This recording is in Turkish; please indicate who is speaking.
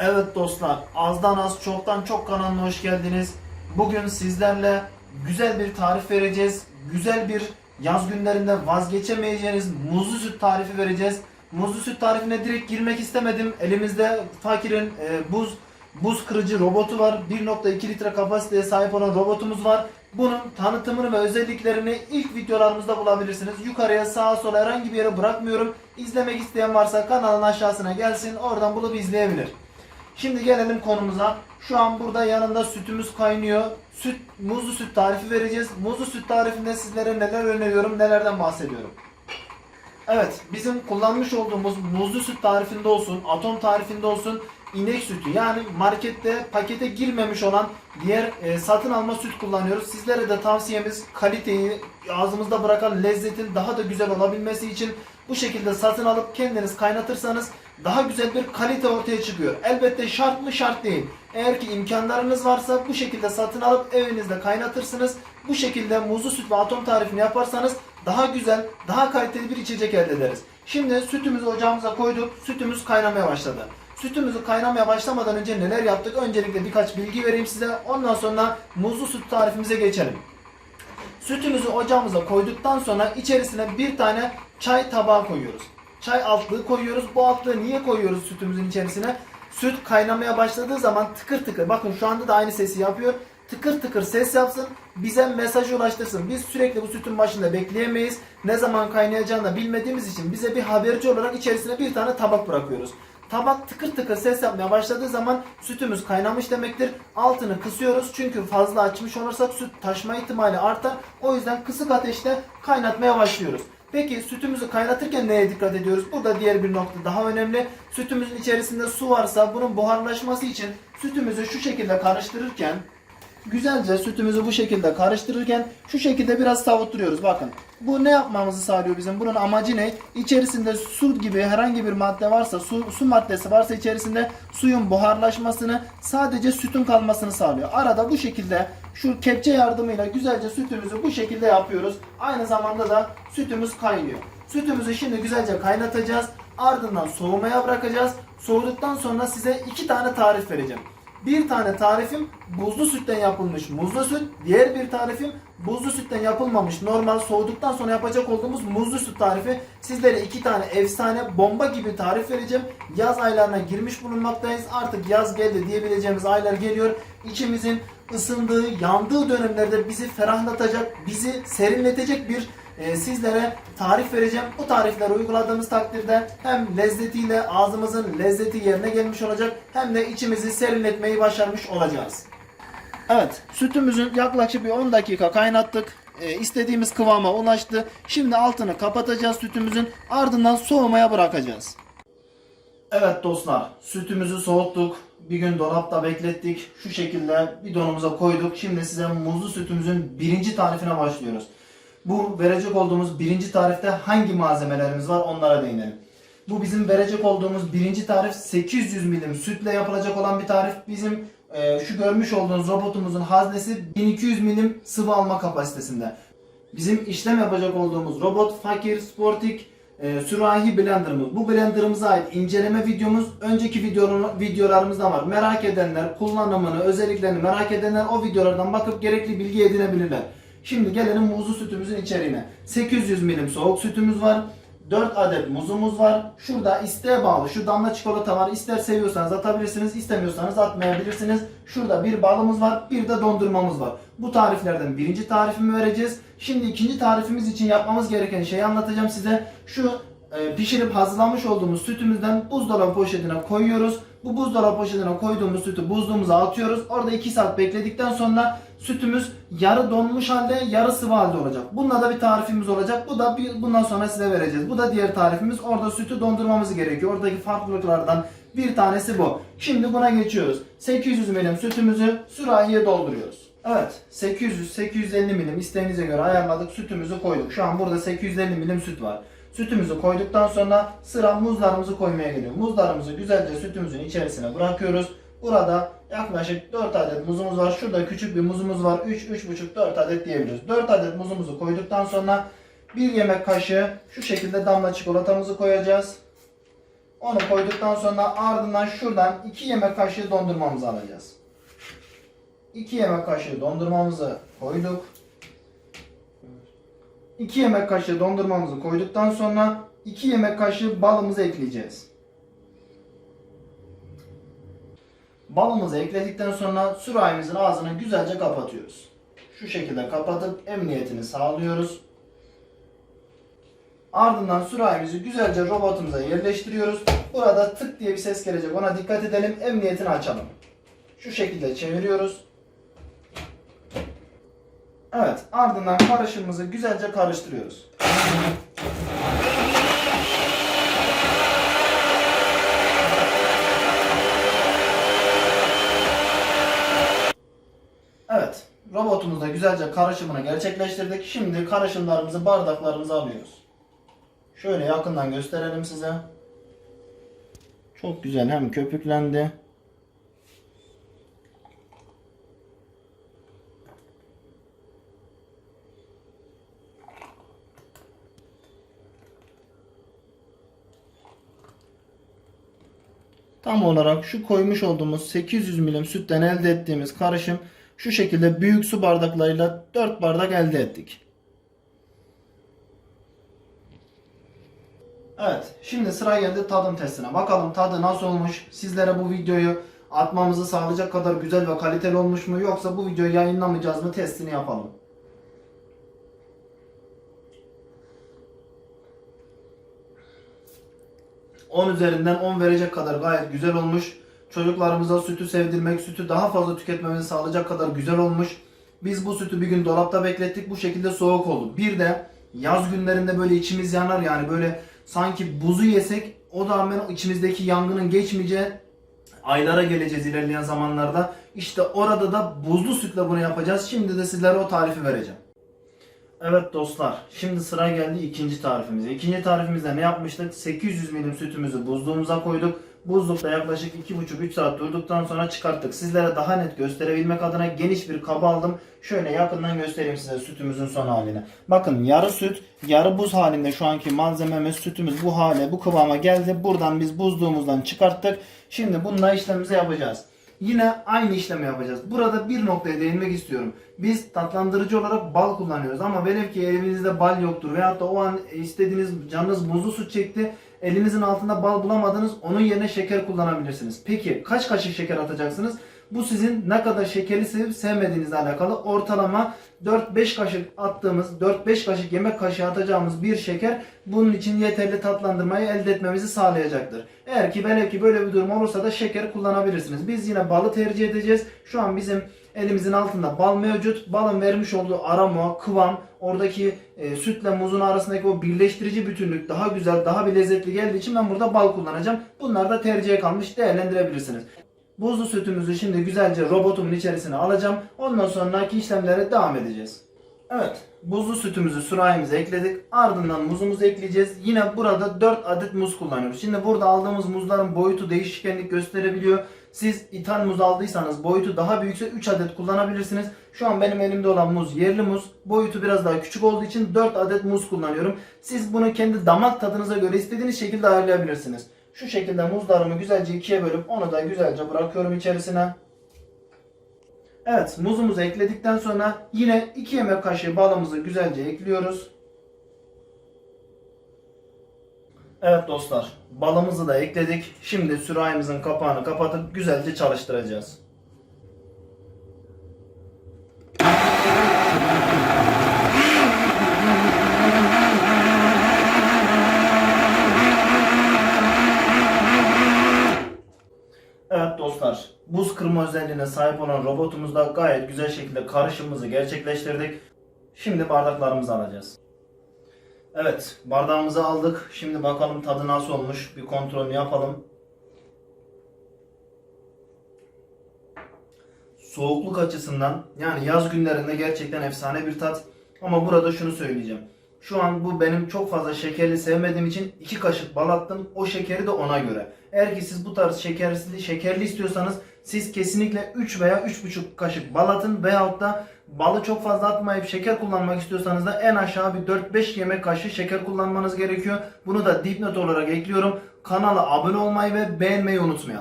Speaker 1: Evet dostlar, azdan az çoktan çok kanalına hoş geldiniz. Bugün sizlerle güzel bir tarif vereceğiz. Güzel bir yaz günlerinde vazgeçemeyeceğiniz muzlu süt tarifi vereceğiz. Muzlu süt tarifine direkt girmek istemedim. Elimizde Fakir'in e, buz buz kırıcı robotu var. 1.2 litre kapasiteye sahip olan robotumuz var. Bunun tanıtımını ve özelliklerini ilk videolarımızda bulabilirsiniz. Yukarıya sağa sola herhangi bir yere bırakmıyorum. İzlemek isteyen varsa kanalın aşağısına gelsin. Oradan bulup izleyebilir. Şimdi gelelim konumuza. Şu an burada yanında sütümüz kaynıyor. Süt, muzlu süt tarifi vereceğiz. Muzlu süt tarifinde sizlere neler öneriyorum, nelerden bahsediyorum. Evet, bizim kullanmış olduğumuz muzlu süt tarifinde olsun, atom tarifinde olsun inek sütü yani markette pakete girmemiş olan diğer e, satın alma süt kullanıyoruz. Sizlere de tavsiyemiz kaliteyi ağzımızda bırakan lezzetin daha da güzel olabilmesi için bu şekilde satın alıp kendiniz kaynatırsanız daha güzel bir kalite ortaya çıkıyor. Elbette şart mı şart değil. Eğer ki imkanlarınız varsa bu şekilde satın alıp evinizde kaynatırsınız. Bu şekilde muzlu süt ve atom tarifini yaparsanız daha güzel, daha kaliteli bir içecek elde ederiz. Şimdi sütümüzü ocağımıza koyduk. Sütümüz kaynamaya başladı. Sütümüzü kaynamaya başlamadan önce neler yaptık? Öncelikle birkaç bilgi vereyim size. Ondan sonra muzlu süt tarifimize geçelim. Sütümüzü ocağımıza koyduktan sonra içerisine bir tane çay tabağı koyuyoruz. Çay altlığı koyuyoruz. Bu altlığı niye koyuyoruz sütümüzün içerisine? Süt kaynamaya başladığı zaman tıkır tıkır bakın şu anda da aynı sesi yapıyor. Tıkır tıkır ses yapsın. Bize mesajı ulaştırsın. Biz sürekli bu sütün başında bekleyemeyiz. Ne zaman kaynayacağını da bilmediğimiz için bize bir haberci olarak içerisine bir tane tabak bırakıyoruz. Tabak tıkır tıkır ses yapmaya başladığı zaman sütümüz kaynamış demektir. Altını kısıyoruz çünkü fazla açmış olursak süt taşma ihtimali artar. O yüzden kısık ateşte kaynatmaya başlıyoruz. Peki sütümüzü kaynatırken neye dikkat ediyoruz? Burada diğer bir nokta daha önemli. Sütümüzün içerisinde su varsa bunun buharlaşması için sütümüzü şu şekilde karıştırırken güzelce sütümüzü bu şekilde karıştırırken şu şekilde biraz savutturuyoruz. Bakın bu ne yapmamızı sağlıyor bizim? Bunun amacı ne? İçerisinde su gibi herhangi bir madde varsa, su, su maddesi varsa içerisinde suyun buharlaşmasını sadece sütün kalmasını sağlıyor. Arada bu şekilde şu kepçe yardımıyla güzelce sütümüzü bu şekilde yapıyoruz. Aynı zamanda da sütümüz kaynıyor. Sütümüzü şimdi güzelce kaynatacağız. Ardından soğumaya bırakacağız. Soğuduktan sonra size iki tane tarif vereceğim. Bir tane tarifim buzlu sütten yapılmış muzlu süt. Diğer bir tarifim buzlu sütten yapılmamış normal soğuduktan sonra yapacak olduğumuz muzlu süt tarifi. Sizlere iki tane efsane bomba gibi tarif vereceğim. Yaz aylarına girmiş bulunmaktayız. Artık yaz geldi diyebileceğimiz aylar geliyor. İçimizin ısındığı, yandığı dönemlerde bizi ferahlatacak, bizi serinletecek bir e, sizlere tarif vereceğim. Bu tarifleri uyguladığımız takdirde hem lezzetiyle ağzımızın lezzeti yerine gelmiş olacak hem de içimizi serinletmeyi başarmış olacağız. Evet, sütümüzün yaklaşık bir 10 dakika kaynattık. E, istediğimiz kıvama ulaştı. Şimdi altını kapatacağız sütümüzün. Ardından soğumaya bırakacağız. Evet dostlar, sütümüzü soğuttuk. Bir gün dolapta beklettik. Şu şekilde bidonumuza koyduk. Şimdi size muzlu sütümüzün birinci tarifine başlıyoruz. Bu verecek olduğumuz birinci tarifte hangi malzemelerimiz var onlara değinelim. Bu bizim verecek olduğumuz birinci tarif 800 milim sütle yapılacak olan bir tarif. Bizim e, şu görmüş olduğunuz robotumuzun haznesi 1200 milim sıvı alma kapasitesinde. Bizim işlem yapacak olduğumuz robot Fakir Sportik e, sürahi blenderımız. Bu blenderımıza ait inceleme videomuz önceki videonun, videolarımızda var. Merak edenler, kullanımını, özelliklerini merak edenler o videolardan bakıp gerekli bilgi edinebilirler. Şimdi gelelim muzlu sütümüzün içeriğine. 800 milim soğuk sütümüz var. 4 adet muzumuz var. Şurada isteğe bağlı şu damla çikolata var. İster seviyorsanız atabilirsiniz, istemiyorsanız atmayabilirsiniz. Şurada bir balımız var, bir de dondurmamız var. Bu tariflerden birinci tarifimi vereceğiz. Şimdi ikinci tarifimiz için yapmamız gereken şeyi anlatacağım size. Şu e, pişirip hazırlamış olduğumuz sütümüzden buzdolabı poşetine koyuyoruz. Bu buzdolabı poşetine koyduğumuz sütü buzluğumuza atıyoruz. Orada 2 saat bekledikten sonra sütümüz yarı donmuş halde yarı sıvı halde olacak. Bununla da bir tarifimiz olacak. Bu da bir, bundan sonra size vereceğiz. Bu da diğer tarifimiz. Orada sütü dondurmamız gerekiyor. Oradaki farklılıklardan bir tanesi bu. Şimdi buna geçiyoruz. 800 milim sütümüzü sürahiye dolduruyoruz. Evet 800-850 milim isteğinize göre ayarladık. Sütümüzü koyduk. Şu an burada 850 milim süt var. Sütümüzü koyduktan sonra sıra muzlarımızı koymaya geliyor. Muzlarımızı güzelce sütümüzün içerisine bırakıyoruz. Burada yaklaşık 4 adet muzumuz var. Şurada küçük bir muzumuz var. 3, 3,5, 4 adet diyebiliriz. 4 adet muzumuzu koyduktan sonra bir yemek kaşığı şu şekilde damla çikolatamızı koyacağız. Onu koyduktan sonra ardından şuradan 2 yemek kaşığı dondurmamızı alacağız. 2 yemek kaşığı dondurmamızı koyduk. 2 yemek kaşığı dondurmamızı koyduktan sonra 2 yemek kaşığı balımızı ekleyeceğiz. Balımızı ekledikten sonra sürahimizin ağzını güzelce kapatıyoruz. Şu şekilde kapatıp emniyetini sağlıyoruz. Ardından sürahimizi güzelce robotumuza yerleştiriyoruz. Burada tık diye bir ses gelecek. Ona dikkat edelim. Emniyetini açalım. Şu şekilde çeviriyoruz. Evet, ardından karışımımızı güzelce karıştırıyoruz. Evet, robotumuzda güzelce karışımını gerçekleştirdik. Şimdi karışımlarımızı bardaklarımıza alıyoruz. Şöyle yakından gösterelim size. Çok güzel hem köpüklendi. Tam olarak şu koymuş olduğumuz 800 milim sütten elde ettiğimiz karışım şu şekilde büyük su bardaklarıyla 4 bardak elde ettik. Evet, şimdi sıra geldi tadım testine. Bakalım tadı nasıl olmuş? Sizlere bu videoyu atmamızı sağlayacak kadar güzel ve kaliteli olmuş mu? Yoksa bu videoyu yayınlamayacağız mı? Testini yapalım. ...10 üzerinden 10 verecek kadar gayet güzel olmuş. Çocuklarımıza sütü sevdirmek, sütü daha fazla tüketmemizi sağlayacak kadar güzel olmuş. Biz bu sütü bir gün dolapta beklettik. Bu şekilde soğuk oldu. Bir de yaz günlerinde böyle içimiz yanar yani böyle sanki buzu yesek o da rağmen içimizdeki yangının geçmeyeceği aylara geleceğiz ilerleyen zamanlarda. İşte orada da buzlu sütle bunu yapacağız. Şimdi de sizlere o tarifi vereceğim. Evet dostlar, şimdi sıra geldi ikinci tarifimize. İkinci tarifimizde ne yapmıştık? 800 milim sütümüzü buzluğumuza koyduk. Buzlukta yaklaşık 2,5-3 saat durduktan sonra çıkarttık. Sizlere daha net gösterebilmek adına geniş bir kaba aldım. Şöyle yakından göstereyim size sütümüzün son halini. Bakın yarı süt, yarı buz halinde şu anki malzememiz, sütümüz bu hale, bu kıvama geldi. Buradan biz buzluğumuzdan çıkarttık. Şimdi bununla işlemimizi yapacağız. Yine aynı işlemi yapacağız. Burada bir noktaya değinmek istiyorum. Biz tatlandırıcı olarak bal kullanıyoruz ama velev ki evinizde bal yoktur veyahut da o an istediğiniz canınız buzlu süt çekti. Elinizin altında bal bulamadınız. Onun yerine şeker kullanabilirsiniz. Peki kaç kaşık şeker atacaksınız? Bu sizin ne kadar şekerli sevip sevmediğinizle alakalı. Ortalama 4-5 kaşık attığımız, 4-5 kaşık yemek kaşığı atacağımız bir şeker bunun için yeterli tatlandırmayı elde etmemizi sağlayacaktır. Eğer ki velev ki böyle bir durum olursa da şeker kullanabilirsiniz. Biz yine balı tercih edeceğiz. Şu an bizim elimizin altında bal mevcut. Balın vermiş olduğu aroma, kıvam, oradaki e, sütle muzun arasındaki o birleştirici bütünlük daha güzel, daha bir lezzetli geldiği için ben burada bal kullanacağım. Bunlar da tercihe kalmış değerlendirebilirsiniz. Buzlu sütümüzü şimdi güzelce robotumun içerisine alacağım. Ondan sonraki işlemlere devam edeceğiz. Evet, buzlu sütümüzü sürahimize ekledik. Ardından muzumuzu ekleyeceğiz. Yine burada 4 adet muz kullanıyoruz. Şimdi burada aldığımız muzların boyutu değişkenlik gösterebiliyor. Siz ithal muz aldıysanız boyutu daha büyükse 3 adet kullanabilirsiniz. Şu an benim elimde olan muz yerli muz. Boyutu biraz daha küçük olduğu için 4 adet muz kullanıyorum. Siz bunu kendi damak tadınıza göre istediğiniz şekilde ayarlayabilirsiniz. Şu şekilde muzlarımı güzelce ikiye bölüp onu da güzelce bırakıyorum içerisine. Evet muzumuzu ekledikten sonra yine 2 yemek kaşığı balımızı güzelce ekliyoruz. Evet dostlar balımızı da ekledik. Şimdi sürahimizin kapağını kapatıp güzelce çalıştıracağız. Evet dostlar, buz kırma özelliğine sahip olan robotumuzda gayet güzel şekilde karışımımızı gerçekleştirdik. Şimdi bardaklarımızı alacağız. Evet, bardağımızı aldık. Şimdi bakalım tadı nasıl olmuş. Bir kontrolünü yapalım. Soğukluk açısından yani yaz günlerinde gerçekten efsane bir tat. Ama burada şunu söyleyeceğim. Şu an bu benim çok fazla şekerli sevmediğim için 2 kaşık bal attım. O şekeri de ona göre. Eğer ki siz bu tarz şekerli, şekerli istiyorsanız siz kesinlikle 3 veya 3,5 kaşık bal atın veyahut da Balı çok fazla atmayıp şeker kullanmak istiyorsanız da en aşağı bir 4-5 yemek kaşığı şeker kullanmanız gerekiyor. Bunu da dipnot olarak ekliyorum. Kanala abone olmayı ve beğenmeyi unutmayalım.